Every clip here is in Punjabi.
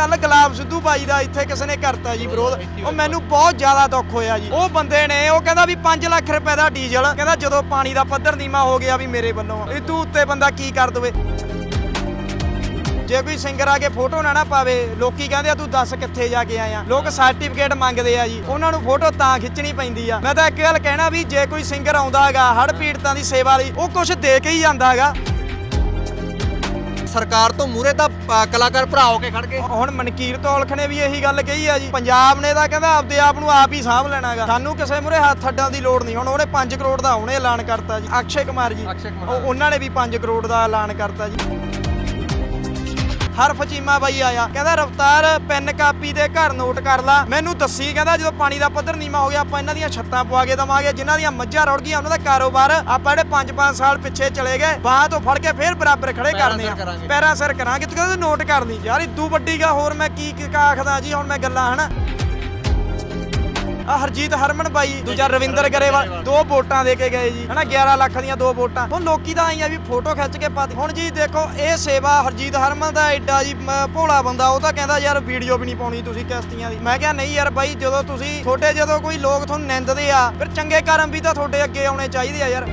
ਕੱਲ ਗੁਲਾਬ ਸਿੱਧੂ ਬਾਈ ਦਾ ਇੱਥੇ ਕਿਸੇ ਨੇ ਕਰਤਾ ਜੀ ਵਿਰੋਧ। ਉਹ ਮੈਨੂੰ ਬਹੁਤ ਜ਼ਿਆਦਾ ਦੁੱਖ ਹੋਇਆ ਜੀ। ਉਹ ਬੰਦੇ ਨੇ, ਉਹ ਕਹਿੰਦਾ ਵੀ 5 ਲੱਖ ਰੁਪਏ ਦਾ ਡੀਜ਼ਲ, ਕਹਿੰਦਾ ਜਦੋਂ ਪਾਣੀ ਦਾ ਪੱਧਰ ਨੀਵਾ ਹੋ ਗਿਆ ਵੀ ਮੇਰੇ ਵੱਲੋਂ। ਇਹ ਤੂੰ ਉੱਤੇ ਬੰਦਾ ਕੀ ਕਰ ਦਵੇ? ਜੇ ਕੋਈ ਸਿੰਗਰ ਆ ਕੇ ਫੋਟੋ ਨਾ ਨਾ ਪਾਵੇ, ਲੋਕੀ ਕਹਿੰਦੇ ਆ, ਤੂੰ ਦੱਸ ਕਿੱਥੇ ਜਾ ਕੇ ਆਇਆ? ਲੋਕ ਸਰਟੀਫਿਕੇਟ ਮੰਗਦੇ ਆ ਜੀ। ਉਹਨਾਂ ਨੂੰ ਫੋਟੋ ਤਾਂ ਖਿੱਚਣੀ ਪੈਂਦੀ ਆ। ਮੈਂ ਤਾਂ ਇੱਕ ਗੱਲ ਕਹਿਣਾ ਵੀ ਜੇ ਕੋਈ ਸਿੰਗਰ ਆਉਂਦਾ ਹੈਗਾ ਹੜ ਪੀੜਤਾਂ ਦੀ ਸੇਵਾ ਲਈ, ਉਹ ਕੁਝ ਦੇ ਕੇ ਹੀ ਜਾਂਦਾ ਹੈਗਾ। ਸਰਕਾਰ ਤੋਂ ਮੂਰੇ ਤਾਂ ਅ, ਕਲਾਕਾਰ ਭਰਾ ਹੋ ਕੇ ਖੜ ਗਏ। ਹੁਣ ਮਨਕੀਰ ਤੌਲਖ ਨੇ ਵੀ ਇਹੀ ਗੱਲ ਕਹੀ ਆ ਜੀ। ਪੰਜਾਬ ਨੇ ਤਾਂ ਕਹਿੰਦਾ ਆਪਦੇ ਆਪ ਨੂੰ ਆਪ ਹੀ ਸਾਂਭ ਲੈਣਾਗਾ। ਸਾਨੂੰ ਕਿਸੇ ਮੂਰੇ ਹੱਥ ਅੱਡਾਂ ਦੀ ਲੋੜ ਨਹੀਂ। ਹੁਣ ਉਹਨੇ 5 ਕਰੋੜ ਦਾ ਉਹਨੇ ਐਲਾਨ ਕਰਤਾ ਜੀ। ਅਕਸ਼ੇ ਕੁਮਾਰ ਜੀ। ਅਕਸ਼ੇ ਕੁਮਾਰ। ਉਹ- ਉਹਨਾਂ ਨੇ ਵੀ 5 ਕਰੋੜ ਦਾ ਐਲਾਨ ਕਰਤਾ ਜੀ। ਹਰਫ ਚੀਮਾ ਬਾਈ ਆਇਆ। ਕਹਿੰਦਾ ਰਫਤਾਰ ਪੈਨ ਕਾਪੀ ਦੇ ਘਰ ਨੋਟ ਕਰ ਲਾ। ਮੈਨੂੰ ਦੱਸੀ ਕਹਿੰਦਾ ਜਦੋਂ ਪਾਣੀ ਦਾ ਪੱਧਰ ਨੀਵਾ ਹੋ ਗਿਆ ਆਪਾਂ ਇਹਨਾਂ ਦੀਆਂ ਛੱਤਾਂ ਪਵਾ ਕੇ ਦਵਾਂਗੇ। ਜਿਨ੍ਹਾਂ ਦੀਆਂ ਮੱਝਾਂ ਰੁੜ ਗਈਆਂ ਉਹਨਾਂ ਦਾ ਕਾਰੋਬਾਰ ਆਪਾਂ ਜਿਹੜੇ 5-5 ਸਾਲ ਪਿੱਛੇ ਚਲੇ ਗਏ ਬਾਹਾਂ ਤੋਂ ਫੜ ਕੇ ਫੇਰ ਬਰਾਬਰ ਖੜੇ ਕਰਨੇ ਆ। ਪੈਰਾਂ ਸਿਰ ਕਰਾਂਗੇ। ਤੂੰ ਕਹਿੰਦਾ ਨੋਟ ਕਰਨੀ ਯਾਰ ਇਦੂ ਵੱਡੀ ਗਾ ਹੋਰ ਮੈਂ ਕੀ ਕੀ ਆਖਦਾ ਜੀ? ਹੁਣ ਮੈਂ ਗੱਲਾਂ ਹਨਾ? ਆ ਹਰਜੀਤ ਹਰਮਨ ਬਾਈ, ਦੂਜਾ ਰਵਿੰਦਰ ਗਰੇਵਾਲ, ਦੋ ਵੋਟਾਂ ਦੇ ਕੇ ਗਏ ਜੀ। ਹਨਾ 11 ਲੱਖ ਦੀਆਂ ਦੋ ਵੋਟਾਂ। ਹੁਣ ਲੋਕੀ ਤਾਂ ਆਈ ਆ ਵੀ ਫੋਟੋ ਖਿੱਚ ਕੇ ਪਾਤੀ ਹੁਣ ਜੀ ਦੇਖੋ, ਇਹ ਸੇਵਾ ਹਰਜੀਤ ਹਰਮਨ ਦਾ ਐਡਾ ਜੀ ਭੋਲਾ ਬੰਦਾ, ਉਹ ਤਾਂ ਕਹਿੰਦਾ, ਯਾਰ, ਵੀਡੀਓ ਵੀ ਨਹੀਂ ਪਾਉਣੀ ਤੁਸੀਂ ਕਿਸ਼ਤੀਆਂ ਦੀ। ਮੈਂ ਕਿਹਾ, ਨਹੀਂ ਯਾਰ ਬਾਈ, ਜਦੋਂ ਤੁਸੀਂ, ਤੁਹਾਡੇ ਜਦੋਂ ਕੋਈ ਲੋਕ ਤੁਹਾਨੂੰ ਨਿੰਦਦੇ ਆ, ਫਿਰ ਚੰਗੇ ਕਰਮ ਵੀ ਤਾਂ ਤੁਹਾਡੇ ਅੱਗੇ ਆਉਣੇ ਚਾਹੀਦੇ ਆ ਯਾਰ।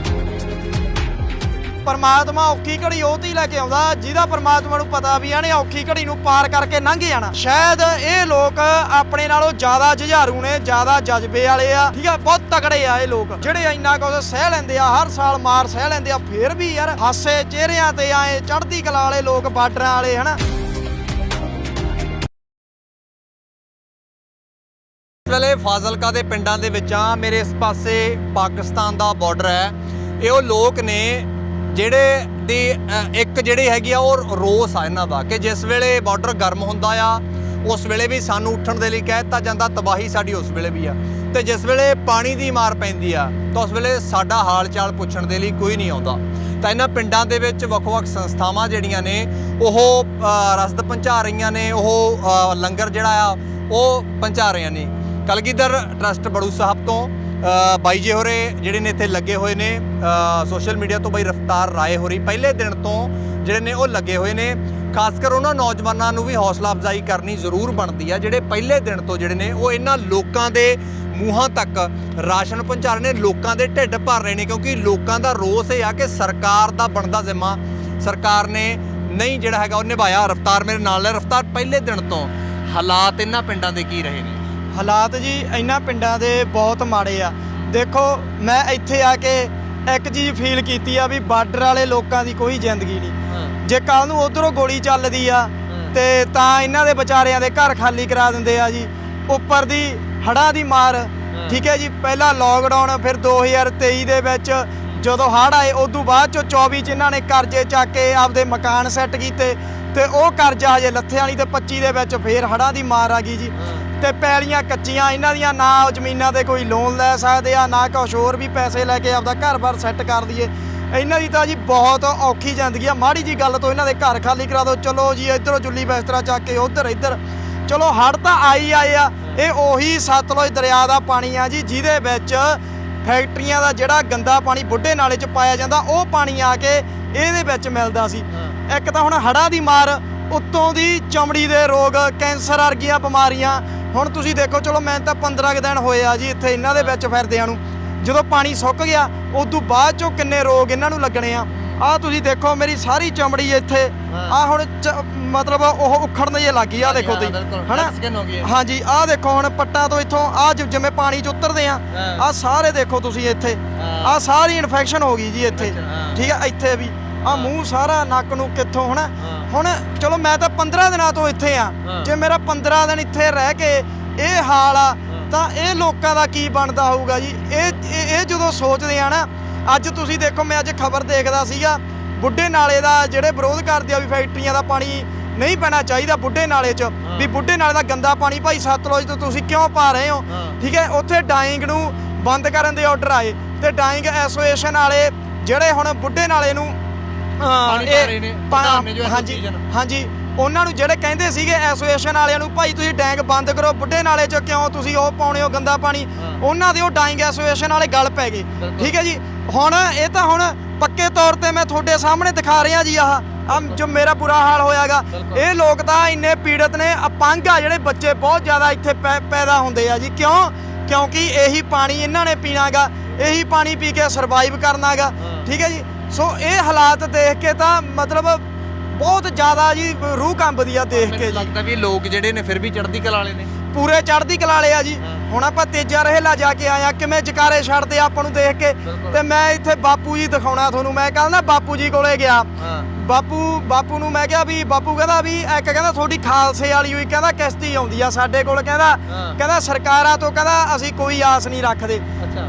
ਪਰਮਾਤਮਾ ਔਖੀ ਘੜੀ ਉਹ ਤੇ ਹੀ ਲੈ ਕੇ ਆਉਂਦਾ, ਜਿਹਦਾ ਪਰਮਾਤਮਾ ਨੂੰ ਪਤਾ ਵੀ ਇਹਨੇ ਔਖੀ ਘੜੀ ਨੂੰ ਪਾਰ ਕਰਕੇ ਲੰਘ ਜਾਣਾ। ਸ਼ਾਇਦ ਇਹ ਲੋਕ ਆਪਣੇ ਨਾਲੋਂ ਜ਼ਿਆਦਾ ਜੁਝਾਰੂ ਨੇ, ਜ਼ਿਆਦਾ ਜਜ਼ਬੇ ਵਾਲੇ ਆ, ਠੀਕ ਆ, ਬਹੁਤ ਤਕੜੇ ਆ ਇਹ ਲੋਕ। ਜਿਹੜੇ ਇੰਨਾ ਕੁਝ ਸਹਿ ਲੈਂਦੇ ਆ, ਹਰ ਸਾਲ ਮਾਰ ਸਹਿ ਲੈਂਦੇ ਆ, ਫੇਰ ਵੀ ਯਾਰ ਹਾਸੇ ਚਿਹਰਿਆਂ ਤੇ ਆਏ ਚੜ੍ਹਦੀ ਕਲਾ ਵਾਲੇ ਲੋਕ, ਬਾਰਡਰਾਂ ਵਾਲੇ, ਹਨਾ? ਵੇਲੇ ਫਾਜ਼ਿਲਕਾ ਦੇ ਪਿੰਡਾਂ ਦੇ ਵਿੱਚ ਆ, ਮੇਰੇ ਇਸ ਪਾਸੇ ਪਾਕਿਸਤਾਨ ਦਾ ਬਾਰਡਰ ਹੈ। ਇਹ ਉਹ ਲੋਕ ਨੇ ਜਿਹੜੇ ਦੀ ਇੱਕ ਜਿਹੜੀ ਹੈਗੀ ਆ ਉਹ ਰੋਸ ਆ ਇਹਨਾਂ ਦਾ ਕਿ ਜਿਸ ਵੇਲੇ ਬਾਰਡਰ ਗਰਮ ਹੁੰਦਾ ਆ, ਉਸ ਵੇਲੇ ਵੀ ਸਾਨੂੰ ਉੱਠਣ ਦੇ ਲਈ ਕਹਿ ਦਿੱਤਾ ਜਾਂਦਾ, ਤਬਾਹੀ ਸਾਡੀ ਉਸ ਵੇਲੇ ਵੀ ਆ। ਤੇ ਜਿਸ ਵੇਲੇ ਪਾਣੀ ਦੀ ਮਾਰ ਪੈਂਦੀ ਆ, ਤਾਂ ਉਸ ਵੇਲੇ ਸਾਡਾ ਹਾਲ ਚਾਲ ਪੁੱਛਣ ਦੇ ਲਈ ਕੋਈ ਨਹੀਂ ਆਉਂਦਾ। ਤਾਂ ਇਹਨਾਂ ਪਿੰਡਾਂ ਦੇ ਵਿੱਚ ਵੱਖ-ਵੱਖ ਸੰਸਥਾਵਾਂ ਜਿਹੜੀਆਂ ਨੇ, ਉਹ ਰਸਦ ਪਹੁੰਚਾ ਰਹੀਆਂ ਨੇ, ਉਹ ਲੰਗਰ ਜਿਹੜਾ ਆ, ਉਹ ਪਹੁੰਚਾ ਰਹੀਆਂ ਨੇ। ਕਲਗੀਧਰ ਟਰਸਟ ਬੜੂ ਸਾਹਿਬ ਤੋਂ ਬਾਈ ਜੀ ਹੋਰੇ ਜਿਹੜੇ ਨੇ ਇੱਥੇ ਲੱਗੇ ਹੋਏ ਨੇ ਸੋਸ਼ਲ ਮੀਡੀਆ ਤੋਂ ਬਾਈ ਰਫਤਾਰ ਰਾਏ ਹੋ ਰਹੀ ਪਹਿਲੇ ਦਿਨ ਤੋਂ ਜਿਹੜੇ ਨੇ ਉਹ ਲੱਗੇ ਹੋਏ ਨੇ। ਖਾਸ ਕਰ ਉਹਨਾਂ ਨੌਜਵਾਨਾਂ ਨੂੰ ਵੀ ਹੌਸਲਾ ਅਫਜ਼ਾਈ ਕਰਨੀ ਜ਼ਰੂਰ ਬਣਦੀ ਆ, ਜਿਹੜੇ ਪਹਿਲੇ ਦਿਨ ਤੋਂ ਜਿਹੜੇ ਨੇ ਉਹ ਇਹਨਾਂ ਲੋਕਾਂ ਦੇ ਮੂੰਹਾਂ ਤੱਕ ਰਾਸ਼ਨ ਪਹੁੰਚਾ ਰਹੇ ਨੇ, ਲੋਕਾਂ ਦੇ ਢਿੱਡ ਭਰ ਰਹੇ ਨੇ, ਕਿਉਂਕਿ ਲੋਕਾਂ ਦਾ ਰੋਸ ਇਹ ਆ ਕਿ ਸਰਕਾਰ ਦਾ ਬਣਦਾ ਜ਼ਿੰਮਾ, ਸਰਕਾਰ ਨੇ ਨਹੀਂ ਜਿਹੜਾ ਹੈਗਾ ਉਹ ਨਿਭਾਇਆ। ਰਫਤਾਰ ਮੇਰੇ ਨਾਲ ਹੈ ਰਫਤਾਰ ਪਹਿਲੇ ਦਿਨ ਤੋਂ ਹਾਲਾਤ ਇਹਨਾਂ ਪਿੰਡਾਂ ਦੇ ਕੀ ਰਹੇ ਨੇ? ਹਾਲਾਤ ਜੀ ਇਹਨਾਂ ਪਿੰਡਾਂ ਦੇ ਬਹੁਤ ਮਾੜੇ ਆ। ਦੇਖੋ ਮੈਂ ਇੱਥੇ ਆ ਕੇ ਇੱਕ ਚੀਜ਼ ਫੀਲ ਕੀਤੀ ਆ ਵੀ ਬਾਰਡਰ ਵਾਲੇ ਲੋਕਾਂ ਦੀ ਕੋਈ ਜ਼ਿੰਦਗੀ ਨਹੀਂ। ਜੇ ਕੱਲ ਨੂੰ ਉਧਰੋਂ ਗੋਲੀ ਚੱਲਦੀ ਆ ਤੇ ਤਾਂ ਇਹਨਾਂ ਦੇ ਵਿਚਾਰਿਆਂ ਦੇ ਘਰ ਖਾਲੀ ਕਰਾ ਦਿੰਦੇ ਆ ਜੀ। ਉੱਪਰ ਦੀ ਹੜ੍ਹਾਂ ਦੀ ਮਾਰ ਠੀਕ ਹੈ ਜੀ ਪਹਿਲਾਂ ਲੋਕਡਾਊਨ ਫਿਰ 2023 ਦੇ ਵਿੱਚ ਜਦੋਂ ਹੜ੍ਹ ਆਏ ਉਦੋਂ ਬਾਅਦ ਚੋਂ 24 ਚ ਇਹਨਾਂ ਨੇ ਕਰਜ਼ੇ ਚੱਕ ਕੇ ਆਪਦੇ ਮਕਾਨ ਸੈੱਟ ਕੀਤੇ ਤੇ ਉਹ ਕਰਜ਼ਾ ਹਜੇ ਲੱਥੇ ਵਾਲੀ ਤੇ 25 ਦੇ ਵਿੱਚ ਫੇਰ ਹੜ੍ਹਾਂ ਦੀ ਮਾਰ ਆ ਗਈ ਜੀ। ਤੇ ਪੈਲੀਆਂ ਕੱਚੀਆਂ ਇਹਨਾਂ ਦੀਆਂ ਨਾ ਜ਼ਮੀਨਾਂ ਤੇ ਕੋਈ ਲੋਨ ਲੈ ਸਕਦੇ ਆ ਨਾ ਕੁਛ ਹੋਰ ਵੀ ਪੈਸੇ ਲੈ ਕੇ ਆਪਦਾ ਘਰ-ਬਾਰ ਸੈੱਟ ਕਰ ਦਈਏ। ਇਹਨਾਂ ਦੀ ਤਾਂ ਜੀ ਬਹੁਤ ਔਖੀ ਜ਼ਿੰਦਗੀ ਆ। ਮਾੜੀ ਜੀ ਗੱਲ ਤੋਂ ਇਹਨਾਂ ਦੇ ਘਰ ਖਾਲੀ ਕਰਾ ਦਿਓ। ਚਲੋ ਜੀ ਇਧਰੋਂ ਚੁੱਲੀ ਬਿਸਤਰਾ ਚੱਕ ਕੇ ਉਧਰ ਇੱਧਰ। ਚਲੋ ਹੜ੍ਹ ਤਾਂ ਆਈ ਆਏ ਆ। ਇਹ ਉਹੀ ਸਤਲੁਜ ਦਰਿਆ ਦਾ ਪਾਣੀ ਆ ਜੀ ਜਿਹਦੇ ਵਿੱਚ ਫੈਕਟਰੀਆਂ ਦਾ ਜਿਹੜਾ ਗੰਦਾ ਪਾਣੀ ਬੁੱਢੇ ਨਾਲੇ 'ਚ ਪਾਇਆ ਜਾਂਦਾ ਉਹ ਪਾਣੀ ਆ ਕੇ ਇਹਦੇ ਵਿੱਚ ਮਿਲਦਾ ਸੀ। ਇੱਕ ਤਾਂ ਹੁਣ ਹੜ੍ਹਾਂ ਦੀ ਮਾਰ ਉੱਤੋਂ ਦੀ ਚਮੜੀ ਦੇ ਰੋਗ ਕੈਂਸਰ ਵਰਗੀਆਂ ਬਿਮਾਰੀਆਂ ਹੁਣ ਤੁਸੀਂ ਦੇਖੋ ਚਲੋ ਮੈਂ ਤਾਂ 15 ਕੁ ਦਿਨ ਹੋਏ ਆ ਜੀ ਇੱਥੇ ਇਹਨਾਂ ਦੇ ਵਿੱਚ ਫਿਰਦਿਆਂ ਨੂੰ ਜਦੋਂ ਪਾਣੀ ਸੁੱਕ ਗਿਆ ਉਦੋਂ ਬਾਅਦ ਚੋਂ ਕਿੰਨੇ ਰੋਗ ਇਹਨਾਂ ਨੂੰ ਲੱਗਣੇ ਆ ਆ ਤੁਸੀਂ ਦੇਖੋ ਮੇਰੀ ਸਾਰੀ ਚਮੜੀ ਇੱਥੇ ਆ ਹੁਣ ਮਤਲਬ ਉਹ ਉਖੜਨ ਜੇ ਲੱਗੀ ਆ ਦੇਖੋ ਤੁਸੀਂ ਹਨਾ। ਹਾਂਜੀ ਆ ਦੇਖੋ ਹੁਣ ਪੱਟਾਂ ਤੋਂ ਇੱਥੋਂ ਆ ਜਿਵੇਂ ਪਾਣੀ ਚ ਉਤਰਦੇ ਆ। ਆ ਸਾਰੇ ਦੇਖੋ ਤੁਸੀਂ ਇੱਥੇ। ਆ ਸਾਰੀ ਇਨਫੈਕਸ਼ਨ ਹੋ ਗਈ ਜੀ ਇੱਥੇ। ਠੀਕ ਆ ਇੱਥੇ ਵੀ ਆ ਮੂੰਹ ਸਾਰਾ ਨੱਕ ਨੂੰ ਕਿੱਥੋਂ ਹਨਾ। ਹੁਣ ਚਲੋ ਮੈਂ ਤਾਂ 15 ਦਿਨਾਂ ਤੋਂ ਇੱਥੇ ਆ। ਜੇ ਮੇਰਾ 15 ਦਿਨ ਇੱਥੇ ਰਹਿ ਕੇ ਇਹ ਹਾਲ ਆ ਤਾਂ ਇਹ ਲੋਕਾਂ ਦਾ ਕੀ ਬਣਦਾ ਹੋਊਗਾ ਜੀ ਇਹ ਇਹ ਜਦੋਂ ਸੋਚਦੇ ਆ ਨਾ ਅੱਜ ਤੁਸੀਂ ਦੇਖੋ ਮੈਂ ਅੱਜ ਖਬਰ ਦੇਖਦਾ ਸੀਗਾ ਬੁੱਢੇ ਨਾਲੇ ਦਾ ਜਿਹੜੇ ਵਿਰੋਧ ਕਰਦੇ ਆ ਵੀ ਫੈਕਟਰੀਆਂ ਦਾ ਪਾਣੀ ਨਹੀਂ ਪੈਣਾ ਚਾਹੀਦਾ ਬੁੱਢੇ ਨਾਲੇ 'ਚ ਵੀ ਬੁੱਢੇ ਨਾਲੇ ਦਾ ਗੰਦਾ ਪਾਣੀ ਭਾਈ ਸਤਲੁਜ ਤੋਂ ਤੁਸੀਂ ਕਿਉਂ ਪਾ ਰਹੇ ਹੋ ਹਾਂ। ਠੀਕ ਹੈ ਉੱਥੇ ਡਾਈਂਗ ਨੂੰ ਬੰਦ ਕਰਨ ਦੇ ਆਰਡਰ ਆਏ ਤੇ ਡਾਈਂਗ ਐਸੋਸੀਏਸ਼ਨ ਵਾਲੇ ਜਿਹੜੇ ਹੁਣ ਬੁੱਢੇ ਨਾਲੇ ਨੂੰ ਅਹ, ਪਾਣੀ ਪਾ ਰਹੇ ਨੇ, ਪਾ- ਪ੍ਰਧਾਨ ਨੇ ਜੋ ਹਾਂਜੀ association। ਹਾਂਜੀ। ਉਹਨਾਂ ਨੂੰ ਜਿਹੜੇ ਕਹਿੰਦੇ ਸੀਗੇ ਐਸੋਸੀਏਸ਼ਨ ਵਾਲਿਆਂ ਨੂੰ ਭਾਈ ਤੁਸੀਂ ਡੈਂਗ ਬੰਦ ਕਰੋ ਬੁੱਢੇ ਨਾਲੇ 'ਚ ਕਿਉਂ ਤੁਸੀਂ ਉਹ ਪਾਉਣੇ ਹੋ ਗੰਦਾ ਪਾਣੀ? ਹਾਂ। ਉਹਨਾਂ ਦੇ ਉਹ ਡਾਈਂਗ ਐਸੋਸੀਏਸ਼ਨ ਵਾਲੇ ਗੱਲ ਪੈ ਗਏ। ਬਿਲਕੁਲ। ਠੀਕ ਹੈ ਜੀ? ਹੁਣ ਇਹ ਤਾਂ ਹੁਣ ਪੱਕੇ ਤੌਰ ਤੇ ਮੈਂ ਤੁਹਾਡੇ ਸਾਹਮਣੇ ਦਿਖਾ ਰਿਹਾ ਜੀ ਆਹ ਆ ਜੋ ਮੇਰਾ ਬੁਰਾ ਹਾਲ ਹੋਇਆਗਾ। ਇਹ ਲੋਕ ਤਾਂ ਇੰਨੇ ਪੀੜਤ ਨੇ ਅਪੰਗ ਆ ਜਿਹੜੇ ਬੱਚੇ ਬਹੁਤ ਜ਼ਿਆਦਾ ਇੱਥੇ ਪੈ- ਪੈਦਾ ਹੁੰਦੇ ਆ ਜੀ। ਕਿਉਂ? ਕਿਉਂਕਿ ਇਹੀ ਪਾਣੀ ਇਹਨਾਂ ਨੇ ਪੀਣਾਗਾ ਇਹੀ ਪਾਣੀ ਪੀ ਕੇ ਸਰਵਾਈਵ ਕਰਨਾਗਾ। ਠੀਕ ਹੈ ਜੀ? ਸੋ ਇਹ ਹਾਲਾਤ ਦੇਖ ਕੇ ਤਾਂ ਮਤਲਬ ਬਹੁਤ ਜ਼ਿਆਦਾ ਜੀ ਰੂਹ ਕੰਬਦੀ ਆ ਦੇਖ ਕੇ ਜੀ। ਲੱਗਦਾ ਵੀ ਲੋਕ ਜਿਹੜੇ ਨੇ ਫਿਰ ਵੀ ਚੜ੍ਹਦੀ ਕਲਾ ਵਾਲੇ ਨੇ। ਪੂਰੇ ਚੜ੍ਹਦੀ ਕਲਾਲੇ ਆ ਜੀ। ਹੁਣ ਆਪਾਂ ਤੇਜਾ ਰਹੇਲਾ ਜਾ ਕੇ ਆਇਆ ਕਿਵੇਂ ਜਕਾਰੇ ਛੱਡਦੇ ਆਪਾਂ ਨੂੰ ਦੇਖ ਕੇ। ਤੇ ਮੈਂ ਇੱਥੇ ਬਾਪੂ ਜੀ ਦਿਖਾਉਣਾ ਤੁਹਾਨੂੰ। ਮੈਂ ਕਹਿੰਦਾ ਬਾਪੂ ਜੀ ਕੋਲੇ ਗਿਆ। ਬਾਪੂ ਬਾਪੂ ਨੂੰ ਮੈਂ ਕਿਹਾ ਵੀ ਬਾਪੂ ਕਹਿੰਦਾ ਵੀ ਇੱਕ ਕਹਿੰਦਾ ਤੁਹਾਡੀ ਖਾਲਸੇ ਵਾਲੀ ਹੋਈ ਕਹਿੰਦਾ ਕਿਸ਼ਤੀ ਆਉਂਦੀ ਆ ਸਾਡੇ ਕੋਲ ਕਹਿੰਦਾ। ਕਹਿੰਦਾ ਸਰਕਾਰਾਂ ਤੋਂ ਕਹਿੰਦਾ ਅਸੀਂ ਕੋਈ ਆਸ ਨਹੀਂ ਰੱਖਦੇ।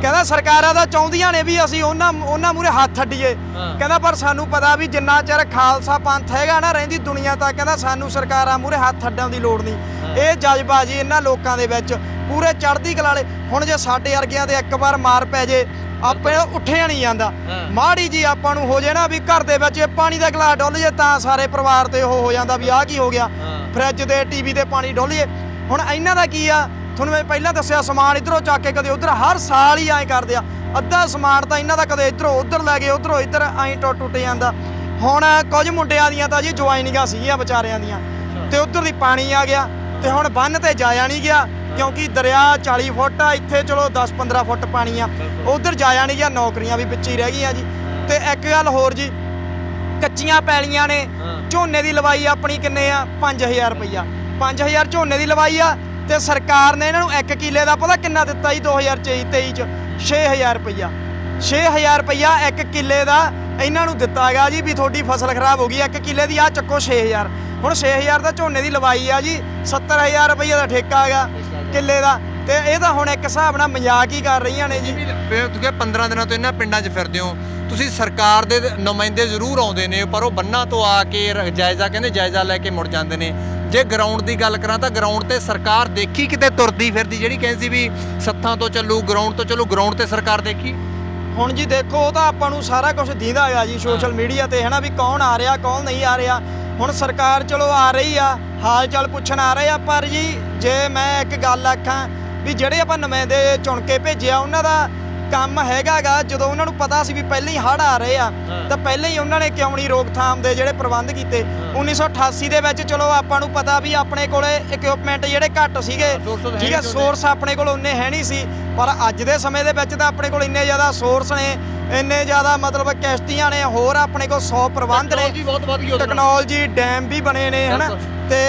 ਕਹਿੰਦਾ ਸਰਕਾਰਾਂ ਤਾਂ ਚਾਹੁੰਦੀਆਂ ਨੇ ਵੀ ਅਸੀਂ ਉਹਨਾਂ ਉਹਨਾਂ ਮੂਰੇ ਹੱਥ ਅੱਡੀਏ। ਹਾਂ। ਕਹਿੰਦਾ ਪਰ ਸਾਨੂੰ ਪਤਾ ਵੀ ਜਿੰਨਾ ਚਿਰ ਖਾਲਸਾ ਪੰਥ ਹੈਗਾ ਨਾ ਰਹਿੰਦੀ ਦੁਨੀਆ ਤਾਂ ਕਹਿੰਦਾ ਸਾਨੂੰ ਸਰਕਾਰਾਂ ਮੂਰੇ ਹੱਥ ਅੱਡਣ ਦੀ ਲੋੜ ਨਹੀਂ। ਇਹ ਜਜ਼ਬਾ ਜੀ ਇਹਨਾਂ ਲੋਕਾਂ ਦੇ ਵਿੱਚ ਪੂਰੇ ਚੜ੍ਹਦੀ ਕਲਾ ਵਾਲੇ। ਹੁਣ ਜੇ ਸਾਡੇ ਵਰਗਿਆਂ ਤੇ ਇੱਕ ਵਾਰ ਮਾਰ ਪੈ ਜੇ ਆਪੇ ਉੱਠਿਆ ਨਹੀਂ ਜਾਂਦਾ। ਮਾੜੀ ਜੀ ਆਪਾਂ ਨੂੰ ਹੋ ਜੇ ਨਾ ਵੀ ਘਰ ਦੇ ਵਿੱਚ ਇਹ ਪਾਣੀ ਦਾ ਗਲਾਸ ਡੁੱਲ ਜੇ ਤਾਂ ਸਾਰੇ ਪਰਿਵਾਰ ਤੇ ਉਹ ਹੋ ਜਾਂਦਾ ਵੀ ਆਹ ਕੀ ਹੋ ਗਿਆ। ਫ੍ਰਿਜ ਦੇ ਟੀਵੀ ਤੇ ਪਾਣੀ ਡੋਲੀਏ। ਹੁਣ ਇਹਨਾਂ ਦਾ ਕੀ ਆ? ਤੁਹਾਨੂੰ ਮੈਂ ਪਹਿਲਾਂ ਦੱਸਿਆ ਸਮਾਨ ਇਧਰੋਂ ਚੱਕ ਕੇ ਕਦੇ ਉਧਰ ਹਰ ਸਾਲ ਹੀ ਐਂ ਕਰਦੇ ਆ। ਅੱਧਾ ਸਮਾਨ ਤਾਂ ਇਹਨਾਂ ਦਾ ਕਦੇ ਇਧਰੋਂ ਉਧਰ ਲੈ ਗਏ ਉਧਰੋਂ ਇੱਧਰ ਐਂ ਟੁੱਟ ਟੁੱਟ ਜਾਂਦਾ। ਹੁਣ ਕੁਝ ਮੁੰਡਿਆਂ ਦੀਆਂ ਤਾਂ ਜੀ ਜੁਆਇਨਿੰਗਾਂ ਸੀਗੀਆਂ ਵਿਚਾਰਿਆਂ ਦੀਆਂ। ਤੇ ਉਧਰ ਦੀ ਪਾਣੀ ਆ ਗਿਆ। ਤੇ ਹੁਣ ਬੰਨ ਤੇ ਜਾਇਆ ਨਹੀਂ ਗਿਆ ਕਿਉਂਕਿ ਦਰਿਆ 40 ਫੁੱਟ ਆ ਇੱਥੇ ਚਲੋ 10-15 ਫੁੱਟ ਪਾਣੀ ਆ। ਉਧਰ ਜਾਇਆ ਨਹੀਂ ਗਿਆ ਨੌਕਰੀਆਂ ਵੀ ਵਿੱਚ ਹੀ ਰਹਿ ਗਈਆਂ ਜੀ। ਤੇ ਇੱਕ ਗੱਲ ਹੋਰ ਜੀ ਕੱਚੀਆਂ ਪੈਲੀਆਂ ਨੇ। ਝੋਨੇ ਦੀ ਲਵਾਈ ਆਪਣੀ ਕਿੰਨੇ ਆ? 5000 ਰੁਪਈਆ। 5000 ਝੋਨੇ ਦੀ ਲਵਾਈ ਆ ਤੇ ਸਰਕਾਰ ਨੇ ਇਹਨਾਂ ਨੂੰ 1 ਕਿੱਲੇ ਦਾ ਪਤਾ ਕਿੰਨਾ ਦਿੱਤਾ ਜੀ 2023 ਚ? 6000 ਰੁਪਈਆ। 6000 ਰੁਪਈਆ 1 ਕਿੱਲੇ ਦਾ ਇਹਨਾਂ ਨੂੰ ਦਿੱਤਾ ਹੈਗਾ ਜੀ ਵੀ ਤੁਹਾਡੀ ਫਸਲ ਖਰਾਬ ਹੋ ਗਈ 1 ਕਿੱਲੇ ਦੀ ਆ ਚੱਕੋ 6000 ਹੁਣ 6000 ਦਾ ਝੋਨੇ ਦੀ ਲਵਾਈ ਆ ਜੀ 70000 ਰੁਪਈਆ ਦਾ ਠੇਕਾ ਹੈਗਾ ਕਿੱਲੇ ਦਾ। ਤੇ ਇਹ ਤਾਂ ਹੁਣ ਇੱਕ ਹਿਸਾਬ ਨਾਲ ਮਜ਼ਾਕ ਹੀ ਕਰ ਰਹੀਆਂ ਨੇ ਜੀ। ਤੁਸੀਂ 15 ਦਿਨਾਂ ਤੋਂ ਇਹਨਾਂ ਪਿੰਡਾਂ 'ਚ ਫਿਰਦੇ ਹੋ। ਤੁਸੀਂ ਸਰਕਾਰ ਦੇ ਨੁਮਾਇੰਦੇ ਜ਼ਰੂਰ ਆਉਂਦੇ ਨੇ ਪਰ ਉਹ ਬੰਨਾਂ ਤੋਂ ਆ ਕੇ ਜਾਇਜ਼ਾ ਕਹਿੰਦੇ ਜਾਇਜ਼ਾ ਲੈ ਕੇ ਮੁੜ ਜਾਂਦੇ ਨੇ। ਜੇ ਗਰਾਊਂਡ ਦੀ ਗੱਲ ਕਰਾਂ ਤਾਂ ਗਰਾਊਂਡ ਤੇ ਸਰਕਾਰ ਦੇਖੀ ਕਿਤੇ ਤੁਰਦੀ ਫਿਰਦੀ ਜਿਹੜੀ ਕਹਿੰਦੀ ਸੀ ਵੀ ਸੱਥਾਂ ਤੋਂ ਚੱਲੂ ਗਰਾਊਂਡ ਤੋਂ ਚੱਲੂ ਗਰਾਊਂਡ ਤੇ ਸਰਕਾਰ ਦੇਖੀ? ਹੁਣ ਜੀ ਦੇਖੋ ਉਹ ਤਾਂ ਆਪਾਂ ਨੂੰ ਸਾਰਾ ਕੁਝ ਦੀਦਾ ਹੈਗਾ ਜੀ ਸੋਸ਼ਲ ਮੀਡੀਆ ਤੇ ਹਨਾ ਵੀ ਕੌਣ ਆ ਰਿਹਾ ਕੌਣ ਨਹੀਂ ਆ ਰਿਹਾ। ਹੁਣ ਸਰਕਾਰ ਚਲੋ ਆ ਰਹੀ ਆ, ਹਾਲ ਚਾਲ ਪੁੱਛਣ ਆ ਰਹੇ ਆ, ਪਰ ਜੀ, ਜੇ ਮੈਂ ਇੱਕ ਗੱਲ ਆਖਾਂ ਵੀ ਜਿਹੜੇ ਆਪਾਂ ਨਵੇਂ ਦੇ ਚੁਣ ਕੇ ਭੇਜਿਆ ਉਹਨਾਂ ਦਾ ਕੰਮ ਹੈਗਾਗਾ ਜਦੋਂ ਉਹਨਾਂ ਨੂੰ ਪਤਾ ਸੀ ਵੀ ਪਹਿਲਾਂ ਹੀ ਹੜ੍ਹ ਆ ਰਹੇ ਆ ਤਾਂ ਪਹਿਲਾਂ ਹੀ ਉਹਨਾਂ ਨੇ ਕਿਉਂ ਨਹੀਂ ਰੋਕਥਾਮ ਦੇ ਜਿਹੜੇ ਪ੍ਰਬੰਧ ਕੀਤੇ? 1988 ਦੇ ਵਿੱਚ ਚਲੋ ਆਪਾਂ ਨੂੰ ਪਤਾ ਵੀ ਆਪਣੇ ਕੋਲੇ ਇਕਵਿਪਮੈਂਟ ਜਿਹੜੇ ਘੱਟ ਸੀਗੇ। ਠੀਕ ਹੈ ਸੋਰਸ ਆਪਣੇ ਕੋਲ ਉਨੇ ਹੈ ਨਹੀਂ ਸੀ ਪਰ ਅੱਜ ਦੇ ਸਮੇਂ ਦੇ ਵਿੱਚ ਤਾਂ ਆਪਣੇ ਕੋਲ ਇੰਨੇ ਜ਼ਿਆਦਾ ਸੋਰਸ ਨੇ ਇੰਨੇ ਜ਼ਿਆਦਾ ਮਤਲਬ ਕਿਸ਼ਤੀਆਂ ਨੇ ਹੋਰ ਆਪਣੇ ਕੋਲ 100 ਪ੍ਰਬੰਧ ਨੇ। ਟੈਕਨੋਲੋਜੀ ਡੈਮ ਵੀ ਬਣੇ ਨੇ ਹਨਾ। ਤੇ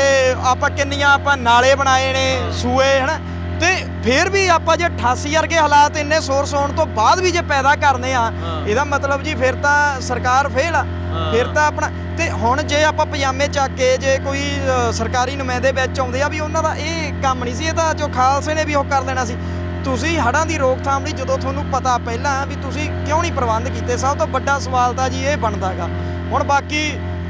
ਆਪਾਂ ਕਿੰਨੀਆਂ ਆਪਾਂ ਨਾਲੇ ਬਣਾਏ ਨੇ ਸੂਏ ਹਨਾ? ਤੇ ਫਿਰ ਵੀ ਆਪਾਂ ਜੇ 88 ਵਰਗੇ ਹਾਲਾਤ ਇੰਨੇ ਸੋਰਸ ਹੋਣ ਤੋਂ ਬਾਅਦ ਵੀ ਜੇ ਪੈਦਾ ਕਰਨੇ ਆ। ਇਹਦਾ ਮਤਲਬ ਜੀ ਫਿਰ ਤਾਂ ਸਰਕਾਰ ਫੇਲ ਆ। ਫਿਰ ਤਾਂ ਆਪਣਾ ਤੇ ਹੁਣ ਜੇ ਆਪਾਂ ਪਜਾਮੇ ਚੱਕ ਕੇ ਜੇ ਕੋਈ ਸਰਕਾਰੀ ਨੁਮਾਇੰਦੇ ਵਿੱਚ ਆਉਂਦੇ ਆ ਵੀ ਉਹਨਾਂ ਦਾ ਇਹ ਕੰਮ ਨਹੀਂ ਸੀ ਇਹ ਤਾਂ ਜੋ ਖਾਲਸੇ ਨੇ ਵੀ ਉਹ ਕਰ ਦੇਣਾ ਸੀ ਤੁਸੀਂ ਹੜਾਂ ਦੀ ਰੋਕਥਾਮ ਲਈ ਜਦੋਂ ਤੁਹਾਨੂੰ ਪਤਾ ਪਹਿਲਾਂ ਵੀ ਤੁਸੀਂ ਕਿਉਂ ਨਹੀਂ ਪ੍ਰਬੰਧ ਕੀਤੇ ਸਭ ਤੋਂ ਵੱਡਾ ਸਵਾਲ ਤਾਂ ਜੀ ਇਹ ਬਣਦਾਗਾ ਹੁਣ ਬਾਕੀ